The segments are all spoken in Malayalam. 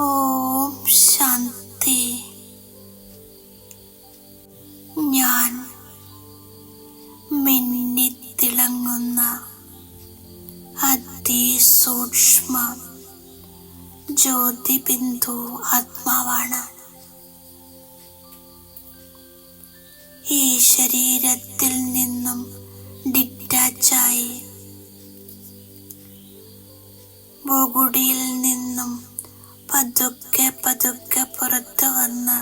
ഓം ശാന്തി ഞാൻ മിന്നിത്തിളങ്ങുന്ന അതിസൂക്ഷ്മ ജ്യോതിബിന്ദു ആത്മാവാണ്. ഈ ശരീരത്തിൽ പുറത്തു വന്ന്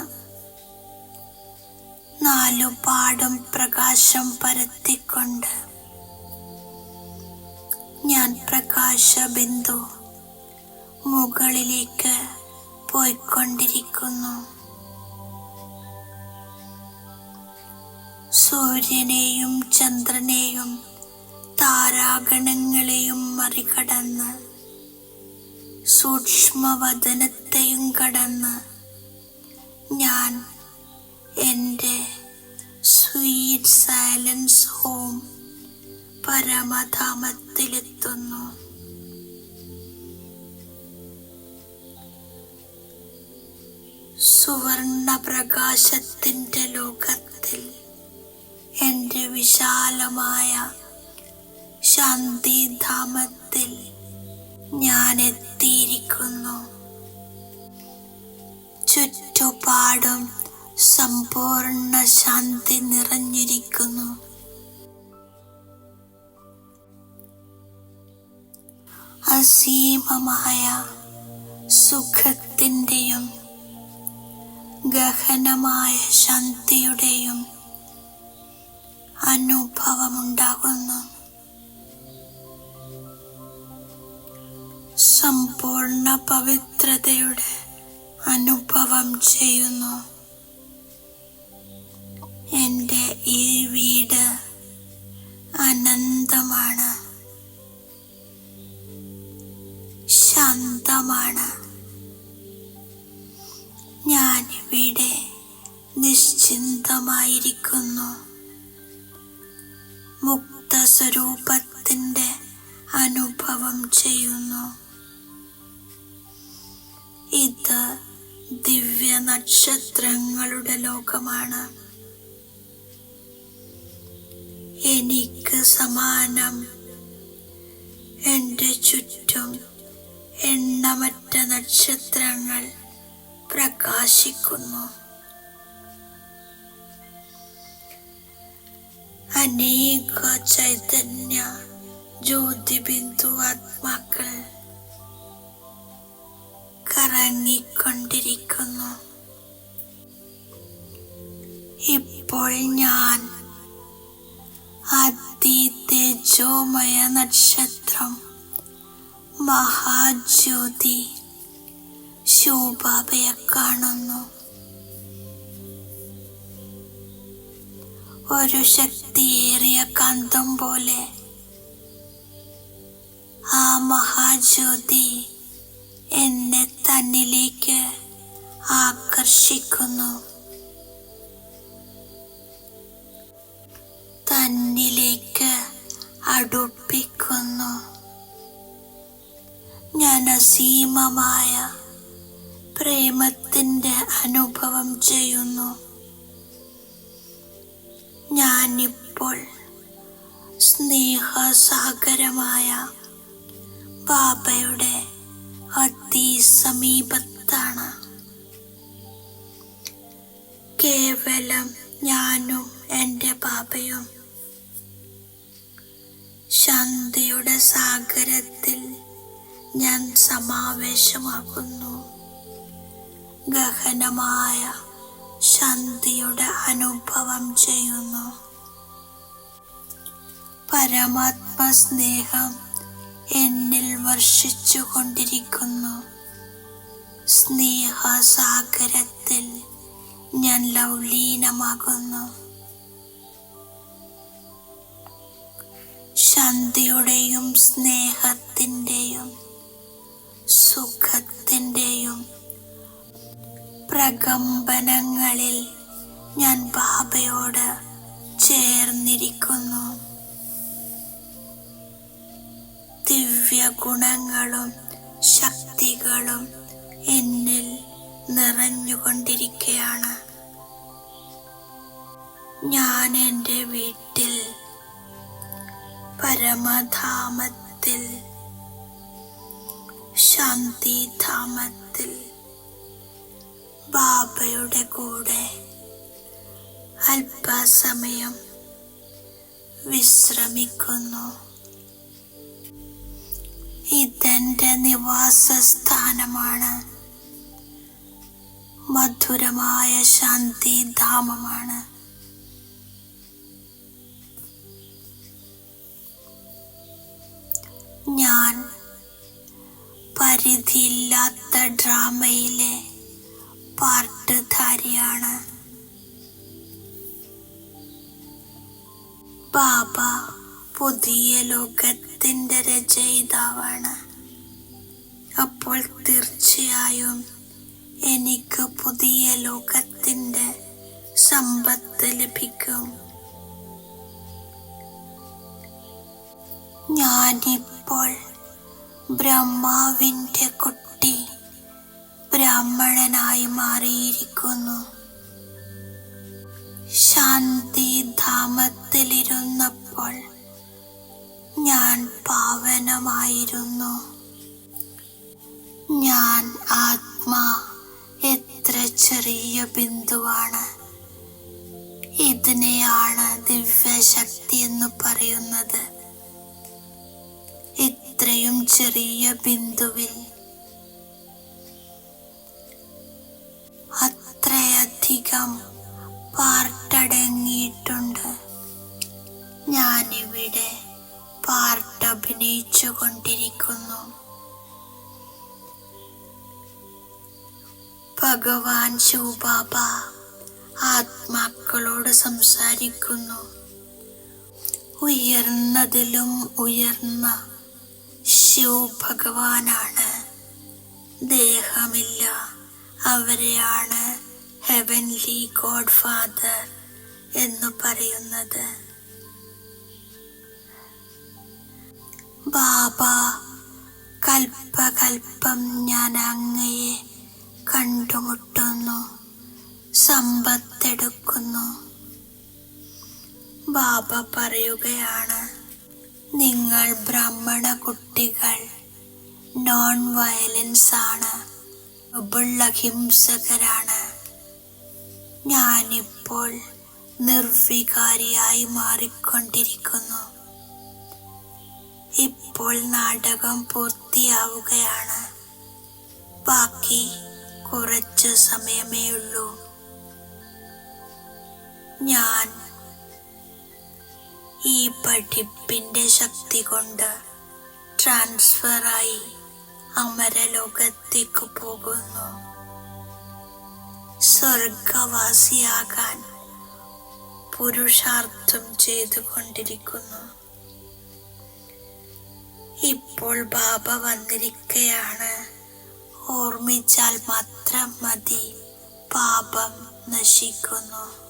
നാലുപാടും പ്രകാശം പരത്തിക്കൊണ്ട് ഞാൻ പ്രകാശ ബിന്ദു മുകളിലേക്ക് പോയിക്കൊണ്ടിരിക്കുന്നു. സൂര്യനെയും ചന്ദ്രനെയും താരാഗണങ്ങളെയും മറികടന്ന് സൂക്ഷ്മവദനത്തെയും കടന്ന് എന്റെ സ്വീറ്റ് സൈലൻസ് ഹോം പരമധാമത്തിലെത്തുന്നു. സുവർണ പ്രകാശത്തിന്റെ ലോകത്തിൽ എന്റെ വിശാലമായ ശാന്തിധാമത്തിൽ ഞാൻ എത്തിയിരിക്കുന്നു ചുറ്റുപാടും സമ്പൂർണ ശാന്തി നിറഞ്ഞിരിക്കുന്നു. അസീമമായ സുഖത്തിന്റെയും ഗഹനമായ ശാന്തിയുടെയും അനുഭവമുണ്ടാകുന്നു. സമ്പൂർണ പവിത്രതയുടെ അനുഭവം ചെയ്യുന്നു. എന്റെ ഈ വീട് അനന്തമാണ്. ശാന്തമാണ്. ഞാൻ ഇവിടെ നിശ്ചിന്തമായിരിക്കുന്നു. മുക്തസ്വരൂപത്തിന്റെ അനുഭവം ചെയ്യുന്നു. ദിവ്യ നക്ഷത്രങ്ങളുടെ ലോകമാണ്. എനിക്ക് സമാനം. എന്റെ ചുറ്റും എണ്ണമറ്റ നക്ഷത്രങ്ങൾ പ്രകാശിക്കുന്നു. അനേക ചൈതന്യ ജ്യോതിബിന്ദു ആത്മാക്കൾ കറങ്ങിക്കൊണ്ടിരിക്കുന്നു ഇപ്പോൾ ഞാൻ അതിതേജോമയ നക്ഷത്രം മഹാജ്യോതി ശോഭാബയെ കാണുന്നു. ഒരു ശക്തിയേറിയ കാന്തം പോലെ ആ മഹാജ്യോതി എന്നെ തന്നിലേക്ക് ആകർഷിക്കുന്നു. തന്നിലേക്ക് അടുപ്പിക്കുന്നു. ഞാൻ അസീമമായ പ്രേമത്തിന്റെ അനുഭവം ചെയ്യുന്നു. ഞാനിപ്പോൾ സ്നേഹസാഗരമായ ബാബയുടെ അതിസമീപത്താണ്. കേവലം ഞാനും എന്റെ പാപയും ശാന്തിയുടെ സാഗരത്തിൽ ഞാൻ സമാവേശമാകുന്നു. ഗഹനമായ ശാന്തിയുടെ അനുഭവം ചെയ്യുന്നു. പരമാത്മ സ്നേഹം എന്നിൽ വർഷിച്ചു കൊണ്ടിരിക്കുന്നു സ്നേഹസാഗരത്തിൽ ഞാൻ ലൗലീനമാകുന്നു. ശാന്തിയുടെയും സ്നേഹത്തിന്റെയും സുഖത്തിന്റെയും പ്രകമ്പനങ്ങളിൽ ഞാൻ ബാബയോട് ചേർന്നിരിക്കുന്നു. ദിവ്യ ഗുണങ്ങളും ശക്തികളും എന്നിൽ നിറഞ്ഞുകൊണ്ടിരിക്കുകയാണ് ഞാൻ എന്റെ വീട്ടിൽ പരമധാമത്തിൽ ശാന്തിധാമത്തിൽ ബാബയുടെ കൂടെ അല്പസമയം വിശ്രമിക്കുന്നു. ഇതെന്റെ നിവാസ സ്ഥാനമാണ് മധുരമായ ശാന്തിധാമമാണ് ഞാൻ പരിധിയില്ലാത്ത ഡ്രാമയിലെ പാർട്ടുധാരിയാണ് ബാബ പുതിയ ലോകത്തിന്റെ രചയിതാവാണ്. അപ്പോൾ തീർച്ചയായും എനിക്ക് പുതിയ ലോകത്തിന്റെ സമ്പത്ത് ലഭിക്കും. ഞാനിപ്പോൾ ബ്രഹ്മാവിന്റെ കുട്ടി ബ്രാഹ്മണനായി മാറിയിരിക്കുന്നു. ശാന്തിധാമത്തിലിരുന്നപ്പോൾ ഞാൻ പാവനമായിരുന്നു ഞാൻ ആത്മാ എത്ര ചെറിയ ബിന്ദുവാണ്. ഇതിനെയാണ് ദിവ്യശക്തി എന്ന് പറയുന്നത്. ഇത്രയും ചെറിയ ബിന്ദുവിൽ ഭഗവാൻ ശിവബാബ ആത്മാക്കളോട് സംസാരിക്കുന്നു. ഉയർന്നതിലും ഉയർന്ന ശിവ് ഭഗവാനാണ് ദേഹമില്ല അവരെയാണ് ഹെവൻലി ഗോഡ് ഫാദർ എന്ന് പറയുന്നത്. ബാബ കൽപ്പകൽപ്പം ഞാൻ അങ്ങയെ കണ്ടുമുട്ടുന്നു സമ്പത്തെടുക്കുന്നു. ബാബ പറയുകയാണ് നിങ്ങൾ ബ്രാഹ്മണ കുട്ടികൾ നോൺ വയലൻസ് ആണ് ഹിംസകരാണ്. ഞാനിപ്പോൾ നിർവികാരിയായി മാറിക്കൊണ്ടിരിക്കുന്നു. ഇപ്പോൾ നാടകം പൂർത്തിയാവുകയാണ്. ബാക്കി കുറച്ച് സമയമേ ഉള്ളൂ. ഞാൻ ഈ പഠിപ്പിന്റെ ശക്തി കൊണ്ട് ട്രാൻസ്ഫറായി അമരലോകത്തേക്ക് പോകുന്നു. സ്വർഗവാസിയാകാൻ പുരുഷാർത്ഥം ചെയ്തുകൊണ്ടിരിക്കുന്നു. ഇപ്പോൾ ബാബ വന്നിരിക്കയാണ്. ഓർമ്മിച്ചാൽ മാത്രം മതി. പാപം നശിക്കുന്നു.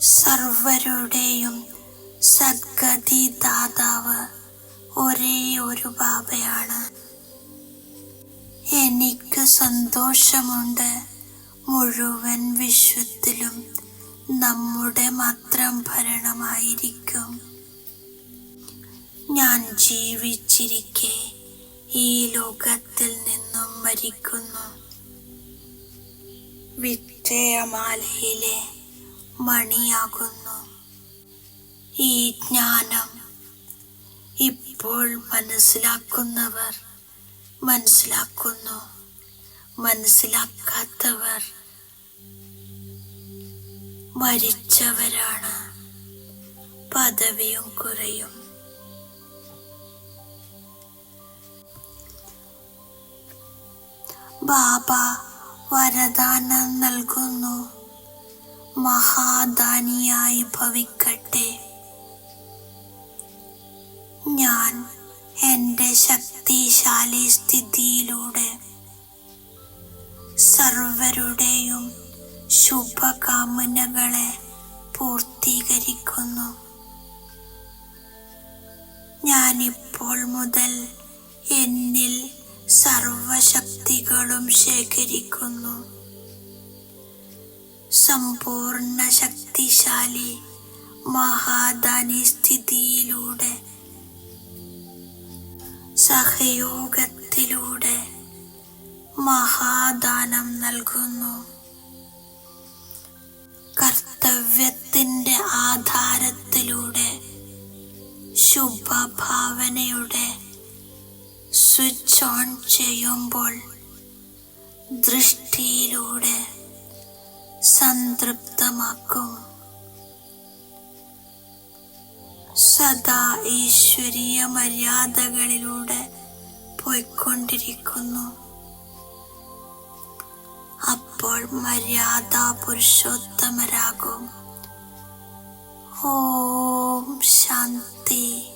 സർവരുടെയും സദ്ഗതി ദാതാവ് ഒരേ ഒരു ബാബയാണ്. എനിക്ക് സന്തോഷമുണ്ട്. മുഴുവൻ വിശ്വത്തിലും നമ്മുടെ മാത്രം ഭരണമായിരിക്കും. ഞാൻ ജീവിച്ചിരിക്കെ. ഈ ലോകത്തിൽ നിന്നും മരിക്കുന്നു. വിജയമാലയിലെ മണിയാകുന്നു. ഈ ജ്ഞാനം ഇപ്പോൾ മനസ്സിലാക്കുന്നവർ മനസ്സിലാക്കുന്നു. മനസ്സിലാക്കാത്തവർ മരിച്ചവരാണ്. പദവിയും കുറയും. ബാബ വരദാനം നൽകുന്നു. മഹാദാനിയായി ഭവിക്കട്ടെ. ഞാൻ എന്റെ ശക്തിശാലി സ്ഥിതിയിലൂടെ സർവരുടെയും ശുഭകാമനകളെ പൂർത്തീകരിക്കുന്നു. ഞാനിപ്പോൾ മുതൽ എന്നിൽ സർവശക്തികളും ശേഖരിക്കുന്നു. സമ്പൂർണ ശക്തിശാലി മഹാദാനി സ്ഥിതിയിലൂടെ സഹയോഗത്തിലൂടെ മഹാദാനം നൽകുന്നു. കർത്തവ്യത്തിന്റെ ആധാരത്തിലൂടെ ശുഭഭാവനയുടെ ഓൺ ചെയ്യുമ്പോൾ ദൃഷ്ടിയിലൂടെ സംതൃപ്തമാക്കും. സദാ ഈശ്വരീയ മര്യാദകളിലൂടെ പോയിക്കൊണ്ടിരിക്കുന്നു. അപ്പോൾ മര്യാദ പുരുഷോത്തമരാകും. ഓം ശാന്തി.